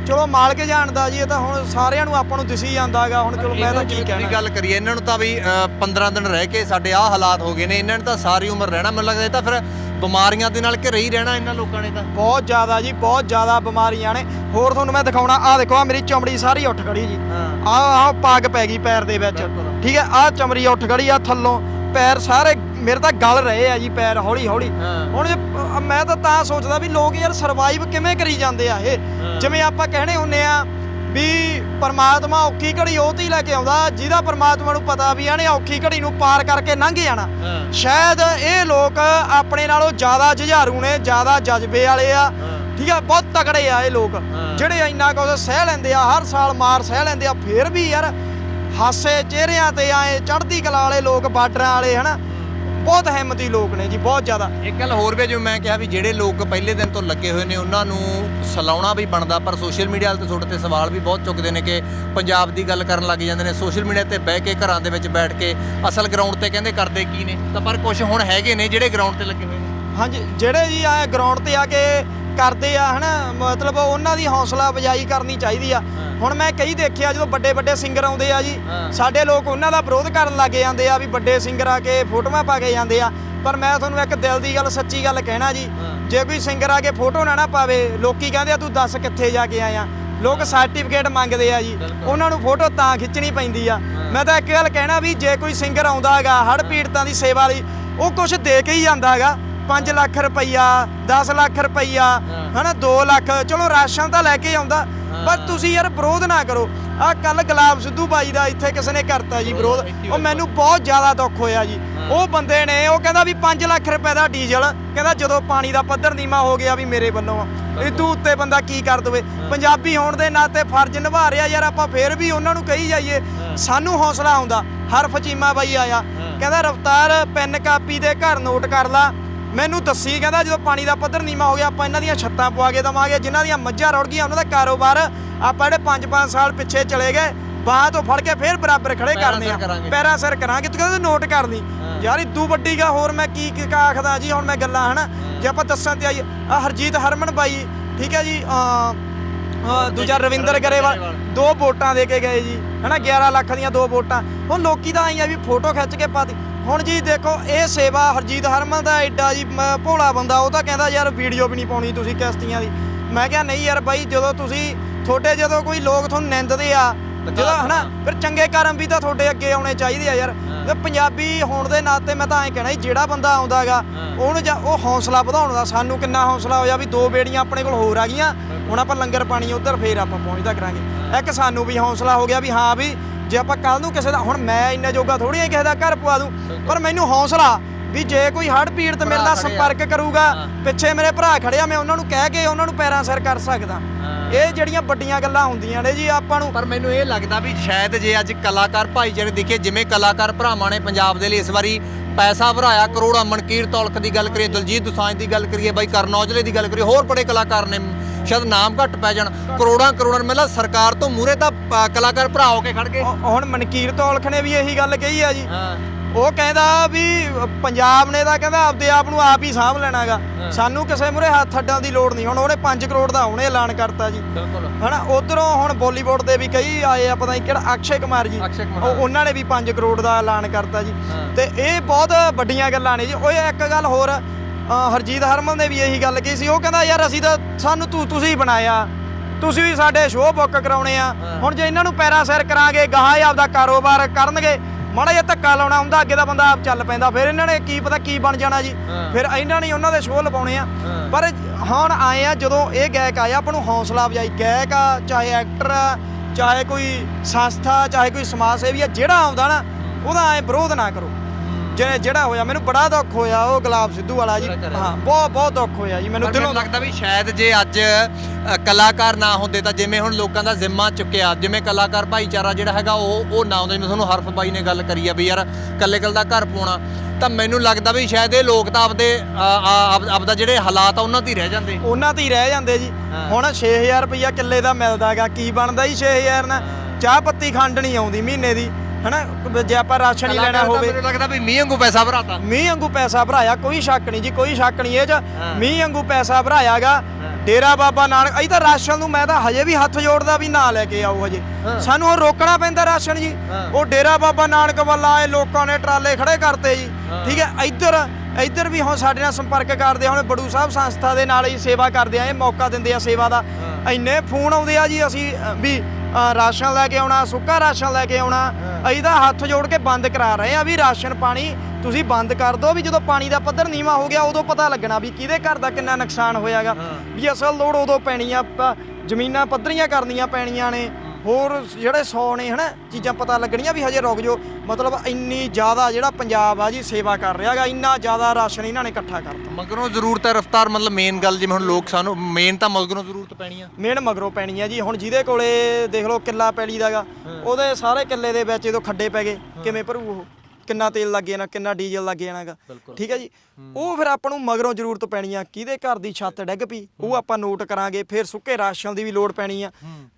ਚਲੋ ਮਾਲਕ ਜਾਣਦਾ ਜੀ ਇਹ ਤਾਂ ਹੁਣ ਸਾਰਿਆਂ ਨੂੰ ਆਪਾਂ ਨੂੰ ਦਿਸੀ ਜਾਂਦਾਗਾ ਹੁਣ ਚਲੋ ਮੈਂ ਤਾਂ ਕੀ ਕਹਿਣਾ। ਗੱਲ ਕਰੀਏ ਇਹਨਾਂ ਨੂੰ ਤਾਂ ਵੀ ਅ, 15 ਦਿਨ ਰਹਿ ਕੇ ਸਾਡੇ ਆਹ ਹਾਲਾਤ ਹੋ ਗਏ ਨੇ ਇਹਨਾਂ ਨੇ ਤਾਂ ਸਾਰੀ ਉਮਰ ਰਹਿਣਾ ਮੈਨੂੰ ਲੱਗਦਾ ਇਹ ਤਾਂ ਫਿਰ ਬਿਮਾਰੀਆਂ ਦੇ ਨਾਲ ਘਿਰੇ ਹੀ ਰਹਿਣਾ ਇਹਨਾਂ ਲੋਕਾਂ ਨੇ ਤਾਂ। ਬਹੁਤ ਜ਼ਿਆਦਾ ਜੀ ਬਹੁਤ ਜ਼ਿਆਦਾ ਬਿਮਾਰੀਆਂ ਨੇ। ਹੋਰ ਤੁਹਾਨੂੰ ਮੈਂ ਦਿਖਾਉਣਾ ਆਹ ਦੇਖੋ ਆ ਮੇਰੀ ਚਮੜੀ ਸਾਰੀ ਉੱਠ ਖੜੀ ਜੀ। ਹਾਂ। ਆ ਆ ਪੱਗ ਪੈ ਗਈ ਪੈਰ ਦੇ ਵਿੱਚ। ਠੀਕ ਹੈ ਆ ਚਮੜੀ ਉੱਠ ਖੜੀ ਆ ਥੱਲੋਂ। ਪੈਰ ਸਾਰੇ ਮੇਰੇ ਤਾਂ ਗਲ ਰਹੇ ਆ ਜੀ ਪੈਰ ਹੌਲੀ ਹੌਲੀ। ਹੁਣ ਜੇ ਮੈਂ ਤਾਂ ਤਾਂ ਸੋਚਦਾ ਵੀ ਲੋਕ ਯਾਰ ਸਰਵਾਈਵ ਕਿਵੇਂ ਕਰੀ ਜਾਂਦੇ ਆ ਇਹ। ਜਿਵੇਂ ਆਪਾਂ ਕਹਿਣੇ ਹੁੰਨੇ ਆ ਵੀ ਪਰਮਾਤਮਾ ਔਖੀ ਘੜੀ ਉਹ ਤੇ ਹੀ ਲੈ ਕੇ ਆਉਂਦਾ ਜਿਹਦਾ ਪਰਮਾਤਮਾ ਨੂੰ ਪਤਾ ਵੀ ਇਹਨੇ ਔਖੀ ਘੜੀ ਨੂੰ ਪਾਰ ਕਰਕੇ ਲੰਘ ਜਾਣਾ। ਸ਼ਾਇਦ ਇਹ ਲੋਕ ਆਪਣੇ ਨਾਲੋਂ ਜ਼ਿਆਦਾ ਜੁਝਾਰੂ ਨੇ ਜ਼ਿਆਦਾ ਜਜ਼ਬੇ ਵਾਲੇ ਆ। ਠੀਕ ਆ ਬਹੁਤ ਤਕੜੇ ਆ ਇਹ ਲੋਕ। ਜਿਹੜੇ ਇੰਨਾ ਕੁਝ ਸਹਿ ਲੈਂਦੇ ਆ ਹਰ ਸਾਲ ਮਾਰ ਸਹਿ ਲੈਂਦੇ ਆ ਫੇਰ ਵੀ ਯਾਰ ਹਾਸੇ ਚਿਹਰਿਆਂ ਤੇ ਆਏ ਚੜ੍ਹਦੀ ਕਲਾ ਵਾਲੇ ਲੋਕ ਬਾਰਡਰਾਂ ਵਾਲੇ ਹਨਾ? ਬਹੁਤ ਹਿੰਮਤੀ ਲੋਕ ਨੇ ਜੀ ਬਹੁਤ ਜ਼ਿਆਦਾ। ਇੱਕ ਗੱਲ ਹੋਰ ਵੀ ਜਿਵੇਂ ਮੈਂ ਕਿਹਾ ਵੀ ਜਿਹੜੇ ਲੋਕ ਪਹਿਲੇ ਦਿਨ ਤੋਂ ਲੱਗੇ ਹੋਏ ਨੇ ਉਹਨਾਂ ਨੂੰ ਸਲਾਉਣਾ ਵੀ ਬਣਦਾ ਪਰ ਸੋਸ਼ਲ ਮੀਡੀਆ ਤੇ ਤੁਹਾਡੇ ਤੇ ਸਵਾਲ ਵੀ ਬਹੁਤ ਚੁੱਕਦੇ ਨੇ ਕਿ ਪੰਜਾਬ ਦੀ ਗੱਲ ਕਰਨ ਲੱਗ ਜਾਂਦੇ ਨੇ। ਸੋਸ਼ਲ ਮੀਡੀਆ ਤੇ ਬਹਿ ਕੇ ਘਰਾਂ ਦੇ ਵਿੱਚ ਬੈਠ ਕੇ ਅਸਲ ਗਰਾਊਂਡ ਤੇ ਕਹਿੰਦੇ ਕਰਦੇ ਕੀ ਨੇ? ਤਾਂ ਪਰ ਕੁਝ ਹੁਣ ਹੈਗੇ ਨੇ ਜਿਹੜੇ ਗਰਾਊਂਡ ਤੇ ਲੱਗੇ ਹੋਏ ਨੇ। ਹਾਂਜੀ ਜਿਹੜੇ ਜੀ ਆ ਗਰਾਊਂਡ ਤੇ ਆ ਕੇ ਕਰਦੇ ਆ ਹਨਾ? ਮਤਲਬ ਉਹਨਾਂ ਦੀ ਹੌਸਲਾ ਅਫਜ਼ਾਈ ਕਰਨੀ ਚਾਹੀਦੀ ਆ। ਹੁਣ ਮੈਂ ਕਈ ਦੇਖਿਆ ਜਦੋਂ ਵੱਡੇ ਵੱਡੇ ਸਿੰਗਰ ਆਉਂਦੇ ਆ ਜੀ। ਸਾਡੇ ਲੋਕ ਉਹਨਾਂ ਦਾ ਵਿਰੋਧ ਕਰਨ ਲੱਗ ਜਾਂਦੇ ਆ ਵੀ ਵੱਡੇ ਸਿੰਗਰ ਆ ਕੇ ਫੋਟੋਆਂ ਪਾ ਕੇ ਜਾਂਦੇ ਆ ਪਰ ਮੈਂ ਤੁਹਾਨੂੰ ਇੱਕ ਦਿਲ ਦੀ ਗੱਲ ਸੱਚੀ ਗੱਲ ਕਹਿਣਾ ਜੀ। ਜੇ ਕੋਈ ਸਿੰਗਰ ਆ ਕੇ ਫੋਟੋ ਨਾ ਨਾ ਪਾਵੇ ਲੋਕੀ ਕਹਿੰਦੇ ਆ ਤੂੰ ਦੱਸ ਕਿੱਥੇ ਜਾ ਕੇ ਆਇਆ ਲੋਕ ਸਰਟੀਫਿਕੇਟ ਮੰਗਦੇ ਆ ਜੀ। ਉਹਨਾਂ ਨੂੰ ਫੋਟੋ ਤਾਂ ਖਿੱਚਣੀ ਪੈਂਦੀ ਆ ਮੈਂ ਤਾਂ ਇੱਕ ਗੱਲ ਕਹਿਣਾ ਵੀ ਜੇ ਕੋਈ ਸਿੰਗਰ ਆਉਂਦਾ ਹੈਗਾ ਹੜ ਪੀੜਤਾਂ ਦੀ ਸੇਵਾ ਲਈ ਉਹ ਕੁਝ ਦੇ ਕੇ ਹੀ ਜਾਂਦਾ ਹੈਗਾ 5 ਲੱਖ ਰੁਪਈਆ 10 ਲੱਖ ਰੁਪਈਆ। ਹਨਾ 2 ਲੱਖ ਚਲੋ ਰਾਸ਼ਨ ਤਾਂ ਲੈ ਕੇ ਆਉਂਦਾ ਪਰ ਤੁਸੀਂ ਯਾਰ ਵਿਰੋਧ ਨਾ ਕਰੋ। ਆ ਕੱਲ ਗੁਲਾਬ ਸਿੱਧੂ ਬਾਈ ਦਾ ਇੱਥੇ ਕਿਸੇ ਨੇ ਕਰਤਾ ਜੀ ਵਿਰੋਧ। ਉਹ ਮੈਨੂੰ ਬਹੁਤ ਜ਼ਿਆਦਾ ਦੁੱਖ ਹੋਇਆ ਜੀ। ਉਹ ਬੰਦੇ ਨੇ ਉਹ ਕਹਿੰਦਾ ਵੀ 5 ਲੱਖ ਰੁਪਏ ਦਾ ਡੀਜ਼ਲ ਕਹਿੰਦਾ ਜਦੋਂ ਪਾਣੀ ਦਾ ਪੱਧਰ ਨੀਵਾ ਹੋ ਗਿਆ ਵੀ ਮੇਰੇ ਵੱਲੋਂ। ਇਹ ਤੂੰ ਉੱਤੇ ਬੰਦਾ ਕੀ ਕਰ ਦਵੇ? ਪੰਜਾਬੀ ਹੋਣ ਦੇ ਨਾਤੇ ਫਰਜ਼ ਨਿਭਾ ਰਿਹਾ ਯਾਰ ਆਪਾਂ ਫੇਰ ਵੀ ਉਹਨਾਂ ਨੂੰ ਕਹੀ ਜਾਈਏ। ਸਾਨੂੰ ਹੌਸਲਾ ਆਉਂਦਾ। ਹਰਫ ਚੀਮਾ ਬਾਈ ਆਇਆ। ਕਹਿੰਦਾ ਰਫਤਾਰ ਪੈਨ ਕਾਪੀ ਦੇ ਘਰ ਨੋਟ ਕਰ ਲਾ। ਮੈਨੂੰ ਦੱਸੀ ਕਹਿੰਦਾ ਜਦੋਂ ਪਾਣੀ ਦਾ ਪੱਧਰ ਨੀਵਾ ਹੋ ਗਿਆ ਆਪਾਂ ਇਹਨਾਂ ਦੀਆਂ ਛੱਤਾਂ ਪਵਾ ਕੇ ਦਵਾਂਗੇ ਜਿਨ੍ਹਾਂ ਦੀਆਂ ਮੱਝਾਂ ਰੁੜ ਗਈਆਂ ਉਹਨਾਂ ਦਾ ਕਾਰੋਬਾਰ ਆਪਾਂ ਜਿਹੜੇ 5-5 ਸਾਲ ਪਿੱਛੇ ਚਲੇ ਗਏ ਬਾਹਾਂ ਤੋਂ ਫੜ ਕੇ ਫੇਰ ਬਰਾਬਰ ਖੜੇ ਕਰਨੇ ਆ। ਪੈਰਾਂ ਸਿਰ ਕਰਾਂਗੇ ਤੂੰ ਕਹਿੰਦਾ ਨੋਟ ਕਰ ਲਈ। ਯਾਰ ਇਦੂ ਵੱਡੀ ਗਾ ਹੋਰ ਮੈਂ ਕੀ ਕੀ ਆਖਦਾ ਜੀ ਹੁਣ ਮੈਂ ਗੱਲਾਂ ਹਨਾ? ਜੇ ਆਪਾਂ ਦੱਸਾਂ ਤੇ ਆਈ ਆ ਹਰਜੀਤ ਹਰਮਨ ਬਾਈ ਠੀਕ ਹੈ ਜੀ ਦੂਜਾ ਰਵਿੰਦਰ ਗਰੇਵਾਲ ਦੋ ਵੋਟਾਂ ਦੇ ਕੇ ਗਏ ਜੀ ਹਨਾ? 11 ਲੱਖ ਦੀਆਂ ਦੋ ਵੋਟਾਂ। ਹੁਣ ਲੋਕੀ ਤਾਂ ਆਈ ਆ ਵੀ ਫੋਟੋ ਖਿੱਚ ਕੇ ਪਾਤੀ ਹੁਣ ਜੀ ਦੇਖੋ ਇਹ ਸੇਵਾ ਹਰਜੀਤ ਹਰਮਨ ਦਾ ਐਡਾ ਜੀ ਭੋਲਾ ਬੰਦਾ ਉਹ ਤਾਂ ਕਹਿੰਦਾ ਯਾਰ ਵੀਡੀਓ ਵੀ ਨਹੀਂ ਪਾਉਣੀ ਤੁਸੀਂ ਕਿਸ਼ਤੀਆਂ ਦੀ। ਮੈਂ ਕਿਹਾ ਨਹੀਂ ਯਾਰ ਬਾਈ ਜਦੋਂ ਤੁਸੀਂ ਤੁਹਾਡੇ ਜਦੋਂ ਕੋਈ ਲੋਕ ਤੁਹਾਨੂੰ ਨਿੰਦਦੇ ਆ ਜਦੋਂ ਹਨਾ ਫਿਰ ਚੰਗੇ ਕਰਮ ਵੀ ਤਾਂ ਤੁਹਾਡੇ ਅੱਗੇ ਆਉਣੇ ਚਾਹੀਦੇ ਆ ਯਾਰ। ਤੇ ਪੰਜਾਬੀ ਹੋਣ ਦੇ ਨਾਤੇ ਮੈਂ ਤਾਂ ਐਂ ਕਹਿਣਾ ਜਿਹੜਾ ਬੰਦਾ ਆਉਂਦਾਗਾ ਉਹਨੂੰ ਜਾਂ ਉਹ ਹੌਸਲਾ ਵਧਾਉਣ ਦਾ ਸਾਨੂੰ ਕਿੰਨਾ ਹੌਸਲਾ ਹੋਇਆ ਵੀ ਦੋ ਬੇੜੀਆਂ ਆਪਣੇ ਕੋਲ ਹੋਰ ਆ ਗਈਆਂ ਹੁਣ ਆਪਾਂ ਲੰਗਰ ਪਾਣੀ ਉਧਰ ਫੇਰ ਆਪਾਂ ਪਹੁੰਚਦਾ ਕਰਾਂਗੇ। ਇੱਕ ਸਾਨੂੰ ਵੀ ਹੌਸਲਾ ਹੋ ਗਿਆ ਵੀ ਹਾਂ ਵੀ ਜੇ ਆਪਾਂ ਕੱਲ ਨੂੰ ਕਿਸੇ ਦਾ ਹੁਣ ਮੈਂ ਇੰਨਾ ਜੋਗਾ ਥੋੜੀ ਕਿਸੇ ਦਾ ਘਰ ਪਵਾ ਦੂੰ ਪਰ ਮੈਨੂੰ ਹੌਸਲਾ ਵੀ ਜੇ ਕੋਈ ਹੜ ਪੀੜਤ ਮੇਰੇ ਨਾਲ ਸੰਪਰਕ ਕਰੂਗਾ ਪਿੱਛੇ ਮੇਰੇ ਭਰਾ ਖੜਿਆ ਮੈਂ ਉਹਨਾਂ ਨੂੰ ਕਹਿ ਕੇ ਉਹਨਾਂ ਨੂੰ ਪੈਰਾਂ ਸਿਰ ਕਰ ਸਕਦਾ। ਇਹ ਜਿਹੜੀਆਂ ਵੱਡੀਆਂ ਗੱਲਾਂ ਹੁੰਦੀਆਂ ਨੇ ਜੀ ਆਪਾਂ ਨੂੰ ਪਰ ਮੈਨੂੰ ਇਹ ਲੱਗਦਾ ਵੀ ਸ਼ਾਇਦ ਜੇ ਅੱਜ ਕਲਾਕਾਰ ਭਾਈਚਾਰੇ ਦੇਖੀਏ ਜਿਵੇਂ ਕਲਾਕਾਰ ਭਰਾਵਾਂ ਨੇ ਪੰਜਾਬ ਦੇ ਲਈ ਇਸ ਵਾਰੀ ਪੈਸਾ ਭਰਾਇਆ ਕਰੋੜਾਂ ਮਨਕੀਰ ਤੌਲਖ ਦੀ ਗੱਲ ਕਰੀਏ ਦਲਜੀਤ ਦੋਸਾਂਝ ਦੀ ਗੱਲ ਕਰੀਏ ਬਾਈ ਕਰਨ ਔਜਲੇ ਦੀ ਗੱਲ ਕਰੀਏ ਹੋਰ ਬੜੇ ਕਲਾਕਾਰ ਨੇ ਸ਼ਾਇਦ ਨਾਮ ਘੱਟ ਪੈ ਜਾਣ ਕਰੋੜਾਂ ਕਰੋੜਾਂ ਮਤਲਬ ਸਰਕਾਰ ਤੋਂ ਮੂਰੇ ਤਾਂ ਅ, ਕਲਾਕਾਰ ਭਰਾ ਹੋ ਕੇ ਖੜ ਗਏ। ਹੁਣ ਮਨਕੀਰ ਤੌਲਖ ਨੇ ਵੀ ਇਹੀ ਗੱਲ ਕਹੀ ਆ ਜੀ। ਹਾਂ। ਉਹ ਕਹਿੰਦਾ ਵੀ ਪੰਜਾਬ ਨੇ ਤਾਂ ਕਹਿੰਦਾ ਆਪਦੇ ਆਪ ਨੂੰ ਆਪ ਹੀ ਸਾਂਭ ਲੈਣਾਗਾ। ਸਾਨੂੰ ਕਿਸੇ ਮੁਰੇ ਹੱਥ ਅੱਡਾਂ ਦੀ ਲੋੜ ਨਹੀਂ। ਹੁਣ ਉਹਨੇ 5 ਕਰੋੜ ਦਾ ਉਹਨੇ ਐਲਾਨ ਕਰਤਾ ਜੀ। ਬਿਲਕੁਲ। ਹਨਾ ਉਧਰੋਂ ਹੁਣ ਬਾਲੀਵੁੱਡ ਦੇ ਵੀ ਕਈ ਆਏ ਆ ਪਤਾ ਨਹੀਂ ਕਿਹੜਾ ਅਕਸ਼ੇ ਕੁਮਾਰ ਜੀ। ਅਕਸ਼ੇ ਕੁਮਾਰ। ਉਹ- ਉਹਨਾਂ ਨੇ ਵੀ 5 ਕਰੋੜ ਦਾ ਐਲਾਨ ਕਰਤਾ ਜੀ। ਹਾਂ। ਤੇ ਇਹ ਬਹੁਤ ਵੱਡੀਆਂ ਗੱਲਾਂ ਨੇ ਜੀ। ਉਹ ਇੱਕ ਗੱਲ ਹੋਰ ਅ, ਹਰਜੀਤ ਹਰਮਨ ਨੇ ਵੀ ਇਹੀ ਗੱਲ ਕਹੀ ਸੀ। ਉਹ ਕਹਿੰਦਾ ਯਾਰ ਅਸੀਂ ਤਾਂ ਸਾਨੂੰ ਤੂੰ ਤੁਸੀਂ ਬਣਾਇਆ। ਤੁਸੀਂ ਵੀ ਸਾਡੇ ਸ਼ੋਅ ਬੁੱਕ ਕਰਾਉਣੇ ਆ। ਹੁਣ ਜੇ ਇਹਨਾਂ ਨੂੰ ਪੈਰਾ ਸਿਰ ਕਰਾਂਗੇ ਗਾਹਾਂ ਹੀ ਆਪਦਾ ਕਾਰੋਬਾਰ ਕਰਨਗੇ। ਮਾੜਾ ਜਿਹਾ ਧੱਕਾ ਲਾਉਣਾ ਹੁੰਦਾ ਅੱਗੇ ਦਾ ਬੰਦਾ ਆਪ ਚੱਲ ਪੈਂਦਾ। ਫਿਰ ਇਹਨਾਂ ਨੇ ਕੀ ਪਤਾ ਕੀ ਬਣ ਜਾਣਾ ਜੀ। ਫਿਰ ਇਹਨਾਂ ਨੇ ਉਹਨਾਂ ਦੇ ਸ਼ੋਅ ਲਵਾਉਣੇ ਆ। ਪਰ ਹੁਣ ਆਏ ਆ ਜਦੋਂ ਇਹ ਗਾਇਕ ਆਇਆ ਆਪਾਂ ਨੂੰ ਹੌਸਲਾ ਅਫਜਾਈ। ਗਾਇਕ ਆ ਚਾਹੇ ਐਕਟਰ ਆ ਚਾਹੇ ਕੋਈ ਸੰਸਥਾ ਚਾਹੇ ਕੋਈ ਸਮਾਜ ਸੇਵੀ ਆ ਜਿਹੜਾ ਆਉਂਦਾ ਨਾ ਉਹਦਾ ਐ ਵਿਰੋਧ ਨਾ ਕਰੋ। ਜਿਹੜੇ ਜਿਹੜਾ ਹੋਇਆ ਮੈਨੂੰ ਬੜਾ ਦੁੱਖ ਹੋਇਆ ਉਹ ਗੁਲਾਬ ਸਿੱਧੂ ਵਾਲਾ ਜੀ। ਹਾਂ ਬਹੁਤ ਬਹੁਤ ਦੁੱਖ ਹੋਇਆ ਜੀ ਮੈਨੂੰ ਦਿਲੋਂ ਲੱਗਦਾ ਵੀ ਸ਼ਾਇਦ ਜੇ ਅੱਜ ਕਲਾਕਾਰ ਨਾ ਹੁੰਦੇ ਤਾਂ ਜਿਵੇਂ ਹੁਣ ਲੋਕਾਂ ਦਾ ਜ਼ਿੰਮਾ ਚੁੱਕਿਆ ਜਿਵੇਂ ਕਲਾਕਾਰ ਭਾਈਚਾਰਾ ਜਿਹੜਾ ਹੈਗਾ ਉਹ ਉਹ ਨਾ ਹੁੰਦਾ। ਜਿਵੇਂ ਤੁਹਾਨੂੰ ਹਰਫ ਬਾਈ ਨੇ ਗੱਲ ਕਰੀ ਆ ਵੀ ਯਾਰ ਕੱਲੇ ਕੱਲੇ ਦਾ ਘਰ ਪਾਉਣਾ ਤਾਂ ਮੈਨੂੰ ਲੱਗਦਾ ਵੀ ਸ਼ਾਇਦ ਇਹ ਲੋਕ ਤਾਂ ਆਪਦੇ ਆਪਦਾ ਜਿਹੜੇ ਹਾਲਾਤ ਆ ਉਹਨਾਂ ਤੇ ਹੀ ਰਹਿ ਜਾਂਦੇ। ਉਹਨਾਂ ਤੇ ਹੀ ਰਹਿ ਜਾਂਦੇ ਜੀ। ਹੁਣ 6000 ਰੁਪਇਆ ਕਿੱਲੇ ਦਾ ਮਿਲਦਾਗਾ ਕੀ ਬਣਦਾ ਜੀ 6000 ਨਾਲ? ਚਾਹ ਪੱਤੀ ਖੰਡ ਨਹੀਂ ਆਉਂਦੀ ਮਹੀਨੇ ਦੀ। ਹਨਾ ਜੇ ਆਪਾਂ ਰਾਸ਼ਨ ਹੀ ਲੈਣਾ ਹੋਵੇ ਮੈਨੂੰ ਲੱਗਦਾ ਵੀ ਮੀਂਹ ਵਾਂਗੂ ਪੈਸਾ ਭਰਾਤਾ ਮੀਂਹ ਵਾਂਗੂ ਪੈਸਾ ਭਰਾਇਆ ਕੋਈ ਸ਼ੱਕ ਨਹੀਂ ਜੀ ਕੋਈ ਸ਼ੱਕ ਨਹੀਂ ਇਹ ਚ। ਮੀਂਹ ਵਾਂਗੂ ਪੈਸਾ ਭਰਾਇਆਗਾ ਡੇਰਾ ਬਾਬਾ ਨਾਨਕ ਅਸੀਂ ਤਾਂ ਰਾਸ਼ਨ ਨੂੰ ਮੈਂ ਤਾਂ ਹਜੇ ਵੀ ਹੱਥ ਜੋੜਦਾ ਵੀ ਨਾ ਲੈ ਕੇ ਆਓ ਹਜੇ। ਸਾਨੂੰ ਉਹ ਰੋਕਣਾ ਪੈਂਦਾ ਰਾਸ਼ਨ ਜੀ। ਉਹ ਡੇਰਾ ਬਾਬਾ ਨਾਨਕ ਵੱਲ ਆਏ ਲੋਕਾਂ ਨੇ ਟਰਾਲੇ ਖੜੇ ਕਰਤੇ ਜੀ। ਠੀਕ ਹੈ ਇੱਧਰ ਇੱਧਰ ਵੀ ਹੁਣ ਸਾਡੇ ਨਾਲ ਸੰਪਰਕ ਕਰਦੇ ਹੁਣ ਬੜੂ ਸਾਹਿਬ ਸੰਸਥਾ ਦੇ ਨਾਲ ਹੀ ਸੇਵਾ ਕਰਦੇ ਆ ਇਹ ਮੌਕਾ ਦਿੰਦੇ ਆ ਸੇਵਾ ਦਾ। ਇੰਨੇ ਫੋਨ ਆਉਂਦੇ ਆ ਜੀ ਅਸੀਂ ਵੀ ਅ, ਰਾਸ਼ਨ ਲੈ ਕੇ ਆਉਣਾ ਸੁੱਕਾ ਰਾਸ਼ਨ ਲੈ ਕੇ ਆਉਣਾ ਅਸੀਂ ਤਾਂ ਹੱਥ ਜੋੜ ਕੇ ਬੰਦ ਕਰਾ ਰਹੇ ਆ ਵੀ ਰਾਸ਼ਨ ਪਾਣੀ ਤੁਸੀਂ ਬੰਦ ਕਰ ਦਿਓ ਵੀ ਜਦੋਂ ਪਾਣੀ ਦਾ ਪੱਧਰ ਨੀਵਾ ਹੋ ਗਿਆ ਉਦੋਂ ਪਤਾ ਲੱਗਣਾ ਵੀ ਕਿਹਦੇ ਘਰ ਦਾ ਕਿੰਨਾ ਨੁਕਸਾਨ ਹੋਇਆਗਾ। ਵੀ ਅਸਲ ਲੋੜ ਉਦੋਂ ਪੈਣੀ ਆ ਜ਼ਮੀਨਾਂ ਪੱਧਰੀਆਂ ਕਰਨੀਆਂ ਪੈਣੀਆਂ ਨੇ। ਹੋਰ ਜਿਹੜੇ 100 ਨੇ ਹਨਾ ਚੀਜ਼ਾਂ ਪਤਾ ਲੱਗਣੀਆਂ ਵੀ ਹਜੇ ਰੁਕ ਜਾਓ। ਮਤਲਬ ਇੰਨੀ ਜ਼ਿਆਦਾ ਜਿਹੜਾ ਪੰਜਾਬ ਆ ਜੀ ਸੇਵਾ ਕਰ ਰਿਹਾਗਾ ਇੰਨਾ ਜ਼ਿਆਦਾ ਰਾਸ਼ਨ ਇਹਨਾਂ ਨੇ ਇਕੱਠਾ ਕਰਤਾ। ਮਗਰੋਂ ਜ਼ਰੂਰਤ ਹੈ ਰਫਤਾਰ ਮਤਲਬ ਮੇਨ ਗੱਲ ਜਿਵੇਂ ਹੁਣ ਲੋਕ ਸਾਨੂੰ ਮੇਨ ਤਾਂ ਮਗਰੋਂ ਜ਼ਰੂਰਤ ਪੈਣੀ ਆ। ਮੇਨ ਮਗਰੋਂ ਪੈਣੀ ਆ ਜੀ ਹੁਣ ਜਿਹਦੇ ਕੋਲੇ ਦੇਖ ਲਓ ਕਿੱਲਾ ਪੈਲੀ ਦਾਗਾ ਉਹਦੇ ਸਾਰੇ ਕਿੱਲੇ ਦੇ ਵਿੱਚ ਜਦੋਂ ਖੱਡੇ ਪੈ ਗਏ ਕਿਵੇਂ ਭਰੂ ਉਹ? ਕਿੰਨਾ ਤੇਲ ਲੱਗ ਜਾਣਾ ਕਿੰਨਾ ਡੀਜ਼ਲ ਲੱਗ ਜਾਣਾਗਾ ਠੀਕ ਹੈ ਜੀ? ਉਹ ਫਿਰ ਆਪਾਂ ਨੂੰ ਮਗਰੋਂ ਜ਼ਰੂਰਤ ਪੈਣੀ ਆ ਕਿਹਦੇ ਘਰ ਦੀ ਛੱਤ ਡਿੱਗ ਪਈ ਉਹ ਆਪਾਂ ਨੋਟ ਕਰਾਂਗੇ ਫਿਰ ਸੁੱਕੇ ਰਾਸ਼ਨ ਦੀ ਵੀ ਲੋੜ ਪੈਣੀ ਆ।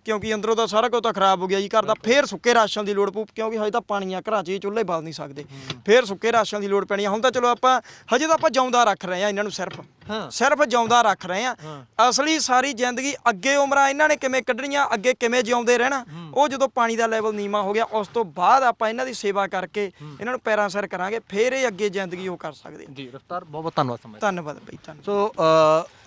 ਕਿਉਂਕਿ ਅੰਦਰੋਂ ਤਾਂ ਸਾਰਾ ਕੁਝ ਤਾਂ ਖਰਾਬ ਹੋ ਗਿਆ ਜੀ ਘਰ ਦਾ ਫਿਰ ਸੁੱਕੇ ਰਾਸ਼ਨ ਦੀ ਲੋੜ ਪਊ ਕਿਉਂਕਿ ਹਜੇ ਤਾਂ ਪਾਣੀ ਆ ਘਰਾਂ 'ਚ ਇਹ ਚੁੱਲ੍ਹੇ ਬਾਲ ਨਹੀਂ ਸਕਦੇ। ਫਿਰ ਸੁੱਕੇ ਰਾਸ਼ਨ ਦੀ ਲੋੜ ਪੈਣੀ ਆ ਹੁਣ ਤਾਂ ਚਲੋ ਆਪਾਂ ਹਜੇ ਤਾਂ ਆਪਾਂ ਜਿਉਂਦਾ ਰੱਖ ਰਹੇ ਆ ਇਹਨਾਂ ਨੂੰ ਸਿਰਫ। ਸਿਰਫ ਜਿਉਂਦਾ ਰੱਖ ਰਹੇ ਆ। ਅਸਲੀ ਸਾਰੀ ਜ਼ਿੰਦਗੀ ਅੱਗੇ ਉਮਰਾਂ ਇਹਨਾਂ ਨੇ ਕਿਵੇਂ ਕੱਢਣੀਆਂ ਅੱਗੇ ਕਿਵੇਂ ਜਿਉਂਦੇ ਰਹਿਣਾ ਉਹ ਜਦੋਂ ਪਾਣੀ ਦਾ ਲੈਵਲ ਨੀਵਾ ਹੋ ਗਿਆ ਉਸ ਤੋਂ ਬਾਅਦ ਆਪਾਂ ਇਹਨਾਂ ਦੀ ਸੇਵਾ ਕਰਕੇ ਇਹਨਾਂ ਨੂੰ ਪੈਰਾਂ ਸਿਰ ਕਰਾਂਗੇ ਫਿਰ ਇਹ ਅੱਗੇ ਜ਼ਿੰਦਗੀ ਉਹ ਕਰ ਸਕਦੇ। ਜੀ ਰਫਤਾਰ ਬਹੁਤ ਬਹੁਤ ਧੰਨਵਾਦ ਸਮਝ ਧੰਨਵਾਦ ਬਈ ਧੰਨਵਾਦ। ਸੋ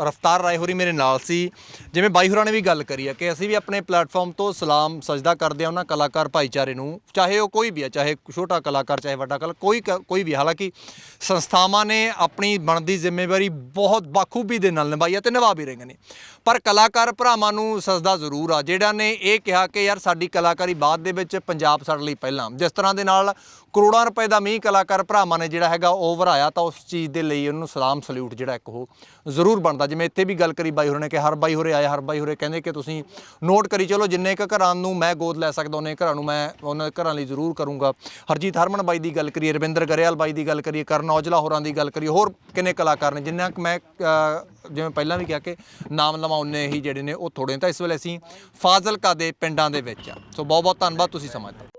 ਅ, ਰਫਤਾਰ ਰਾਏ ਹੋਰੀ ਮੇਰੇ ਨਾਲ ਸੀ। ਜਿਵੇਂ ਬਾਈ ਹੋਰਾਂ ਨੇ ਵੀ ਗੱਲ ਕਰੀ ਹੈ ਕਿ ਅਸੀਂ ਵੀ ਆਪਣੇ ਪਲੇਟਫਾਰਮ ਤੋਂ ਸਲਾਮ ਸਜਦਾ ਕਰਦੇ ਹਾਂ ਉਹਨਾਂ ਕਲਾਕਾਰ ਭਾਈਚਾਰੇ ਨੂੰ ਚਾਹੇ ਉਹ ਕੋਈ ਵੀ ਹੈ ਚਾਹੇ ਛੋਟਾ ਕਲਾਕਾਰ ਚਾਹੇ ਵੱਡਾ ਕਲਾਕਾਰ ਕੋਈ ਕ- ਕੋਈ ਵੀ ਹਾਲਾਂਕਿ ਸੰਸਥਾਵਾਂ ਨੇ ਆਪਣੀ ਬਣਦੀ ਜ਼ਿੰਮੇਵਾਰੀ ਬਹੁਤ ਬਾਖੂਬੀ ਦੇ ਨਾਲ ਨਿਭਾਈ ਹੈ ਤੇ ਨਿਭਾ ਵੀ ਰਹੀਆਂ ਨੇ। ਪਰ ਕਲਾਕਾਰ ਭਰਾਵਾਂ ਨੂੰ ਸਜਦਾ ਜ਼ਰੂਰ ਆ। ਜਿਹੜਾ ਨੇ ਇਹ ਕਿਹਾ ਕਿ ਯਾਰ ਸਾਡੀ ਕਲਾਕਾਰੀ ਬਾਅਦ ਦੇ ਵਿੱਚ ਪੰਜਾਬ ਸਾਡੇ ਲਈ ਪਹਿਲਾਂ। ਜਿਸ ਤਰ੍ਹਾਂ ਦੇ ਨਾਲ ਕਰੋੜਾਂ ਰੁਪਏ ਦਾ ਮੀਂਹ ਕਲਾਕਾਰ ਭਰਾਵਾਂ ਨੇ ਜਿਹੜਾ ਹੈਗਾ ਉਹ ਵਰਾਇਆ ਤਾਂ ਉਸ ਚੀਜ਼ ਦੇ ਲਈ ਉਹਨੂੰ ਸਲਾਮ ਸਲੂਟ ਜਿਹੜਾ ਇੱਕ ਉਹ ਜ਼ਰੂਰ ਬਣਦਾ। ਜਿਵੇਂ ਇੱਥੇ ਵੀ ਗੱਲ ਕਰੀ ਬਾਈ ਹੋਰਾਂ ਨੇ ਕਿ ਹਰ ਬਾਈ ਹੋਰੇ ਆਏ ਹਰ ਬਾਈ ਹੋਰੇ ਕਹਿੰਦੇ ਕਿ ਤੁਸੀਂ ਨੋਟ ਕਰੀ ਚਲੋ, ਜਿੰਨੇ ਕੁ ਘਰਾਂ ਨੂੰ ਮੈਂ ਗੋਦ ਲੈ ਸਕਦਾ, ਉਹਨੇ ਘਰਾਂ ਨੂੰ ਮੈਂ ਉਹਨਾਂ ਦੇ ਘਰਾਂ ਲਈ ਜ਼ਰੂਰ ਕਰੂੰਗਾ। ਹਰਜੀਤ ਹਰਮਨ ਬਾਈ ਦੀ ਗੱਲ ਕਰੀਏ, ਰਵਿੰਦਰ ਗਰੇਵਾਲ ਬਾਈ ਦੀ ਗੱਲ ਕਰੀਏ, ਕਰਨ ਔਜਲਾ ਹੋਰਾਂ ਦੀ ਗੱਲ ਕਰੀਏ, ਹੋਰ ਕਿੰਨੇ ਕਲਾਕਾਰ ਨੇ, ਜਿੰਨਾ ਕੁ ਮੈਂ ਜਿਵੇਂ ਪਹਿਲਾਂ ਵੀ ਕਿਹਾ ਕਿ ਨਾਮ ਲਵਾਂ ਉਹਨੇ ਹੀ ਜਿਹੜੇ ਨੇ ਉਹ ਥੋੜੇ ਤਾਂ ਇਸ ਵੇਲੇ ਅਸੀਂ ਫਾਜ਼ਿਲਕਾ ਦੇ ਪਿੰਡਾਂ ਦੇ ਵਿੱਚ ਆ ਸੋ ਬਹੁਤ ਬਹੁਤ ਧੰਨਵਾਦ, ਤੁਸੀਂ ਸਮਝਦੇ ਦਿੱਤਾ।